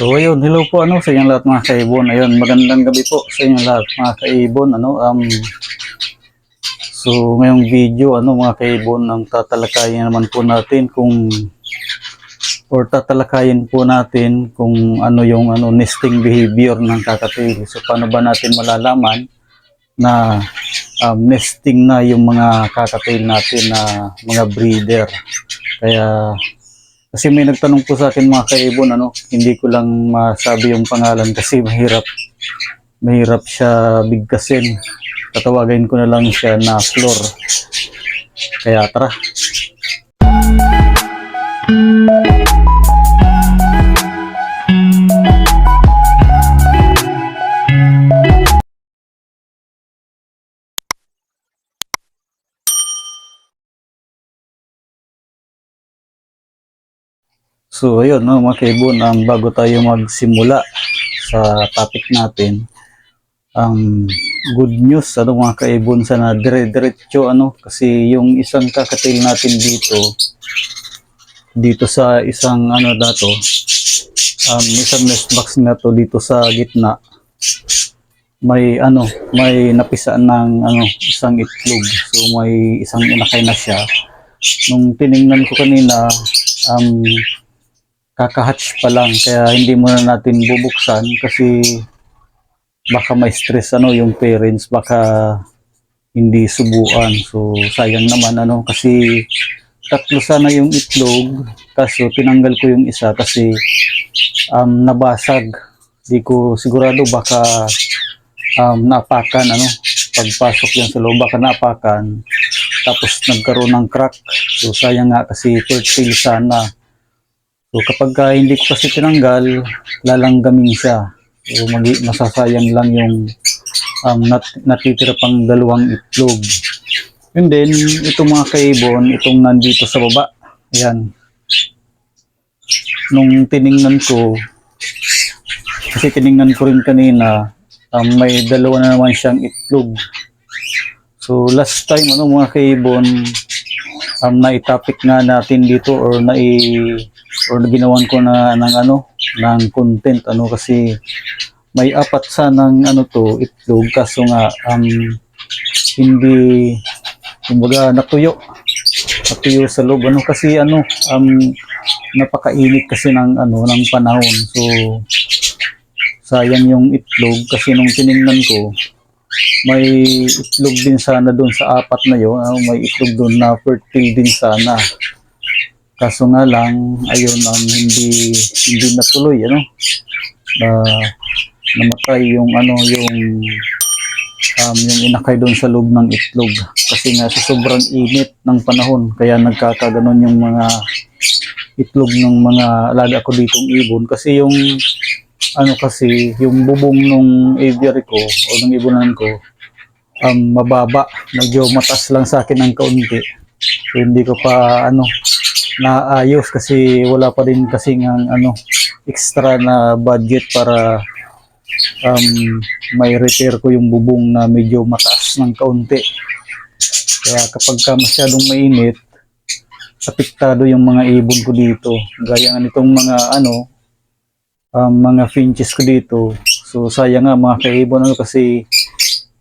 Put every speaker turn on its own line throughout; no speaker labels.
So ayun, hello po ano sa inyong lahat mga kaibon. Ayun, magandang gabi po sa inyong lahat mga kaibon. Ano, um, so ngayong video ano mga kaibon ang tatalakayin naman po natin kung or tatalakayin po natin kung ano yung ano nesting behavior ng kakatail. So paano ba natin malalaman na um, nesting na yung mga kakatail natin na mga breeder. Kaya kasi may nagtanong po sa akin mga kaibon, ano, hindi ko lang masabi yung pangalan kasi mahirap, mahirap siya bigkasin. Tatawagin ko na lang siya na floor. Kaya tara. So ayun no, mga kaibon, um, bago tayo magsimula sa topic natin, ang good news ano mga kaibon sana dire-diretso ano kasi yung isang kakatil natin dito dito sa isang ano dato um, isang nest box na to dito sa gitna may ano may napisaan ng ano isang itlog. So may isang inakay na siya. Nung tiningnan ko kanina um, kakahatch pa lang kaya hindi muna natin bubuksan kasi baka may stress ano yung parents baka hindi subuan. So sayang naman ano kasi tatlo sana yung itlog kaso tinanggal ko yung isa kasi um, nabasag. Di ko sigurado baka um, napakan ano pagpasok yan sa loob baka napakan. Tapos nagkaroon ng crack. So sayang nga kasi third fill sana So kapag ka hindi ko kasi tinanggal, lalanggamin siya. So masasayang lang yung um, nat, natitira pang dalawang itlog. And then, itong mga kaibon, itong nandito sa baba, ayan. Nung tiningnan ko, kasi tiningnan ko rin kanina, um, may dalawa na naman siyang itlog. So last time, ano mga kaibon, um, na-topic nga natin dito or na or ginawan ko na ng ano ng content ano kasi may apat sanang ano to itlog. Kaso nga um, hindi kumbaga natuyo. Natuyo sa loob. Ano kasi ano um, napakainit kasi ng ano ng panahon. So sayang yung itlog. Kasi nung tiningnan ko may itlog din sana doon sa apat na yun. ano, may itlog doon na fertile din sana. Kaso nga lang, ayun, ang hindi, hindi natuloy, ano, na namatay yung, ano, yung, um, yung inakay doon sa loob ng itlog. Kasi nga, sa sobrang init ng panahon, kaya nagkakaganon yung mga itlog ng mga alaga ko ditong ibon. Kasi yung, ano kasi, yung bubong nung aviary ko o nung ibunan ko, um, mababa. Medyo matas lang sa akin ng kaunti. So, hindi ko pa, ano, naayos kasi wala pa din kasi ng, ano, extra na budget para um, may repair ko yung bubong na medyo mataas ng kaunti. Kaya kapag ka masyadong mainit, apektado yung mga ibon ko dito. Gaya nitong mga ano, um, mga finches ko dito. So sayang nga mga kaibon ano kasi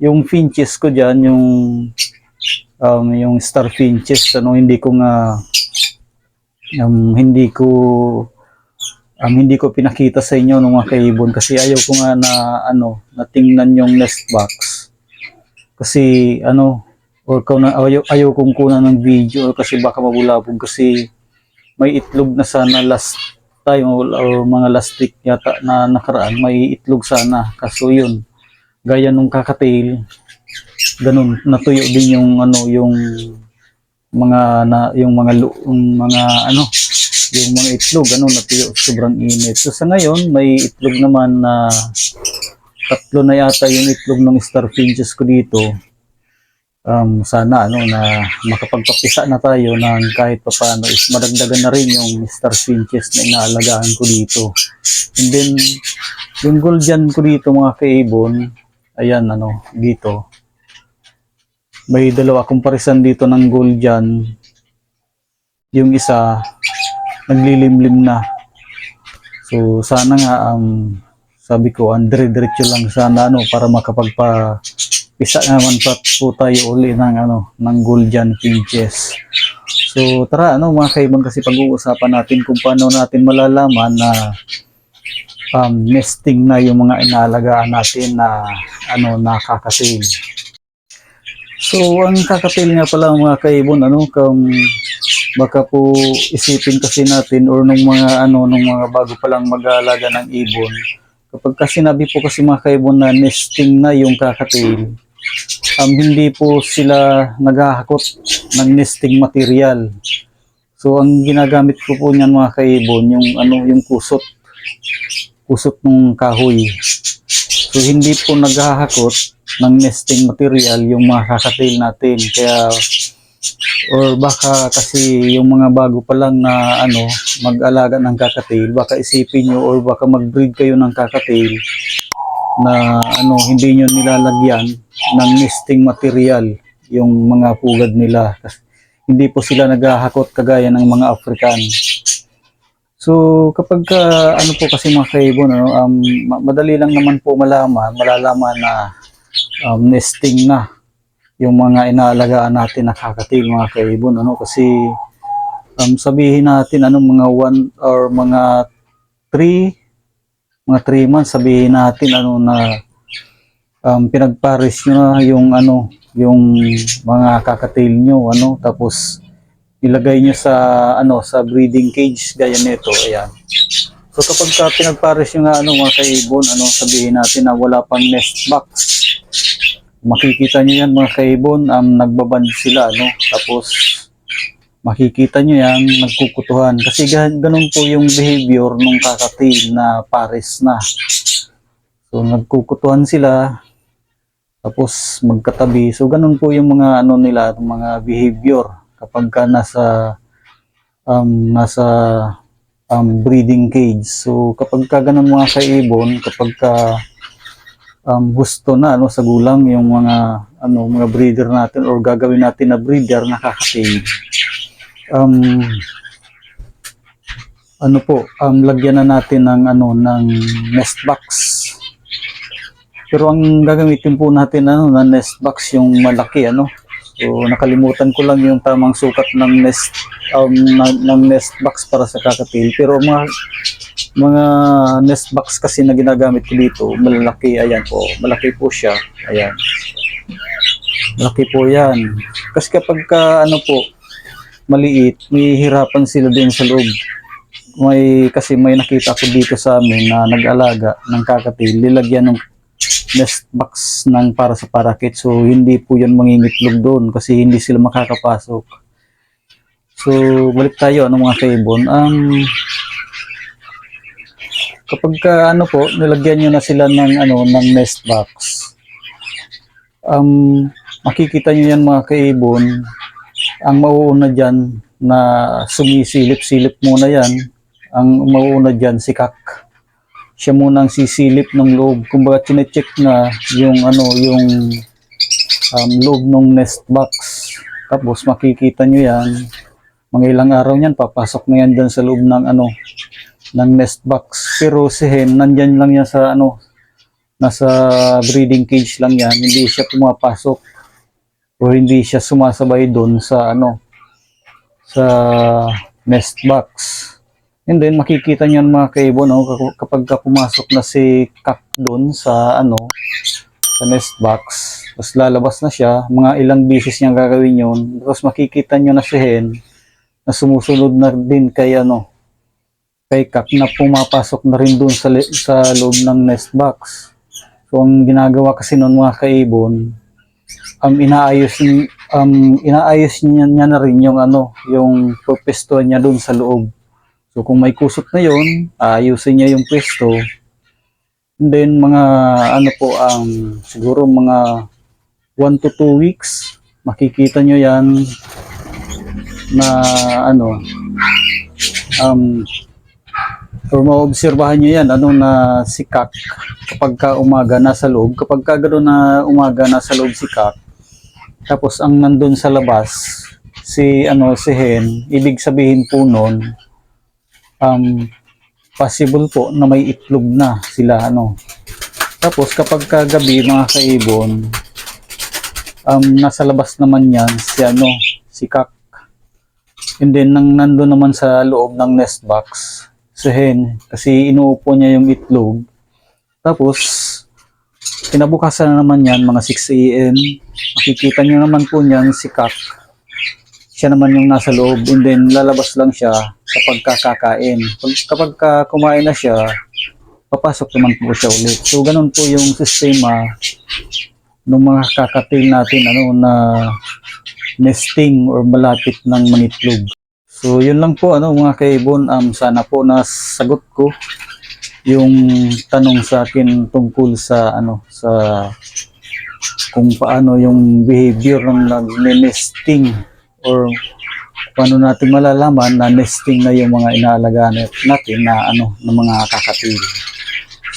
yung finches ko diyan yung um, yung star finches ano hindi ko nga um, hindi ko um, hindi ko pinakita sa inyo ng mga kaibon kasi ayaw ko nga na ano natingnan yung nest box kasi ano or kung na, ayaw, ayaw kong kunan ng video kasi baka mabulabog kasi may itlog na sana last time o, mga last week yata na nakaraan may itlog sana. Kaso yun gaya nung kakatail ganun natuyo din yung ano yung mga na yung mga yung mga ano yung mga itlog ano natuyo sobrang init. So sa ngayon may itlog naman na tatlo na yata yung itlog ng star finches ko dito um, sana ano na makapagpapisa na tayo ng kahit papaano is madagdagan na rin yung star finches na inaalagaan ko dito. And then yung goldian ko dito mga kaibon, ayan ano dito. May dalawa comparison dito ng goldian. Yung isa naglilimlim na. So sana nga um, sabi ko andre diretso lang sana ano para makapagpa isa naman pa po tayo uli ng ano ng Guljan Pinches. So tara ano mga kaibigan kasi pag-uusapan natin kung paano natin malalaman na um, nesting na yung mga inaalagaan natin na ano nakakatil. So ang kakatil nga pala mga kaibon ano kung baka po isipin kasi natin or nung mga ano nung mga bago pa lang mag-aalaga ng ibon kapag kasi sinabi po kasi mga kaibon na nesting na yung kakatil um, hindi po sila naghahakot ng nesting material. So ang ginagamit ko po niyan mga kaibon yung ano yung kusot. Kusot ng kahoy. So hindi po naghahakot ng nesting material yung mga kakatil natin. Kaya or baka kasi yung mga bago pa lang na ano mag-alaga ng kakatil baka isipin nyo or baka mag-breed kayo ng kakatil na ano hindi nyo nilalagyan ng nesting material yung mga pugad nila. Kasi hindi po sila naghahakot kagaya ng mga African. So kapag ka, ano po kasi mga kaibon ano, um, ma- madali lang naman po malaman malalaman na um, nesting na yung mga inaalagaan natin na kakatil mga kaibon ano kasi um, sabihin natin anong mga one or mga three mga 3 months sabihin natin ano na um, pinagpares nyo na yung ano yung mga kakatil nyo ano tapos ilagay nyo sa ano sa breeding cage gaya nito ayan. So kapag ka pinagpares nyo nga ano mga kaibon ano sabihin natin na wala pang nest box. Makikita nyo yan mga kaibon um, nagbaband sila no tapos makikita nyo yan nagkukutuhan. Kasi gan- ganun po yung behavior ng kakatil na pares na. So nagkukutuhan sila tapos magkatabi. So ganun po yung mga ano nila mga behavior. Kapag ka nasa um, nasa um, breeding cage. So kapag ka ganun mga kaibon kapag ka um, gusto na ano sa gulang yung mga ano mga breeder natin or gagawin natin na breeder na kakatil. Um, ano po, um, lagyan na natin ng ano ng nest box. Pero ang gagamitin po natin ano na nest box yung malaki ano. So nakalimutan ko lang yung tamang sukat ng nest um, ng, ng nest box para sa kakatil. Pero mga mga nest box kasi na ginagamit ko dito, malalaki, ayan po, malaki po siya, ayan. Malaki po yan. Kasi kapag ka, ano po, maliit, may hirapan sila din sa loob. May, kasi may nakita ko dito sa amin na nag-alaga ng kakatil, lilagyan ng nest box ng para sa parakit. So, hindi po yan mangingitlog doon kasi hindi sila makakapasok. So, balik tayo, ano mga kaibon. Um, kapag ka, ano po, nilagyan nyo na sila ng, ano, ng nest box, um, makikita nyo yan mga kaibon, ang mauuna dyan na sumisilip-silip muna yan, ang mauuna dyan si Kak. Siya muna ang sisilip ng loob. Kumbaga, chinecheck na yung, ano, yung um, loob ng nest box. Tapos makikita nyo yan, mga ilang araw niyan, papasok na yan dyan sa loob ng, ano, ng nest box. Pero si hen, nandyan lang yan sa ano, nasa breeding cage lang yan. Hindi siya pumapasok o hindi siya sumasabay doon sa ano, sa nest box. And then makikita niyan mga kaibo no kapag ka pumasok na si Kak doon sa ano sa nest box, tapos lalabas na siya, mga ilang beses niyang gagawin yun, tapos makikita niyo na si Hen na sumusunod na din kay ano kay Kak na pumapasok na rin doon sa, sa loob ng nest box. So ang ginagawa kasi noon mga kaibon, um, inaayos ni- um, inaayos niya, niya na rin yung ano, yung pwestuhan niya doon sa loob. So kung may kusot na yon, ayusin niya yung pwesto. And then mga ano po ang siguro mga 1 to 2 weeks, makikita nyo yan na ano um or maobserbahan nyo yan ano na si Kak kapag ka umaga nasa loob kapag ka gano'n na umaga nasa loob si Kak tapos ang nandun sa labas si ano si Hen ibig sabihin po nun um possible po na may itlog na sila ano. Tapos kapag kagabi mga kaibon, um, nasa labas naman yan si ano, si kak. And then nang nandun naman sa loob ng nest box, hen, kasi inuupo niya yung itlog. Tapos, kinabukasan na naman yan, mga 6 a.m. Makikita niyo naman po niyan si kak. Siya naman yung nasa loob and then lalabas lang siya kapag kakakain. Pag, kapag ka kumain na siya, papasok naman po siya ulit. So, ganun po yung sistema ng mga kakatil natin ano na nesting or malapit ng manitlog. So, yun lang po ano mga kaibon, um, sana po nasagot ko yung tanong sa akin tungkol sa ano sa kung paano yung behavior ng nag-nesting or paano natin malalaman na nesting na yung mga inaalagaan natin na ano ng mga kakatil.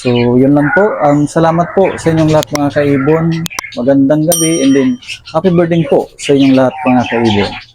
So, yun lang po. Um, salamat po sa inyong lahat mga kaibon. Magandang gabi and then happy birthday po sa inyong lahat mga kaibon.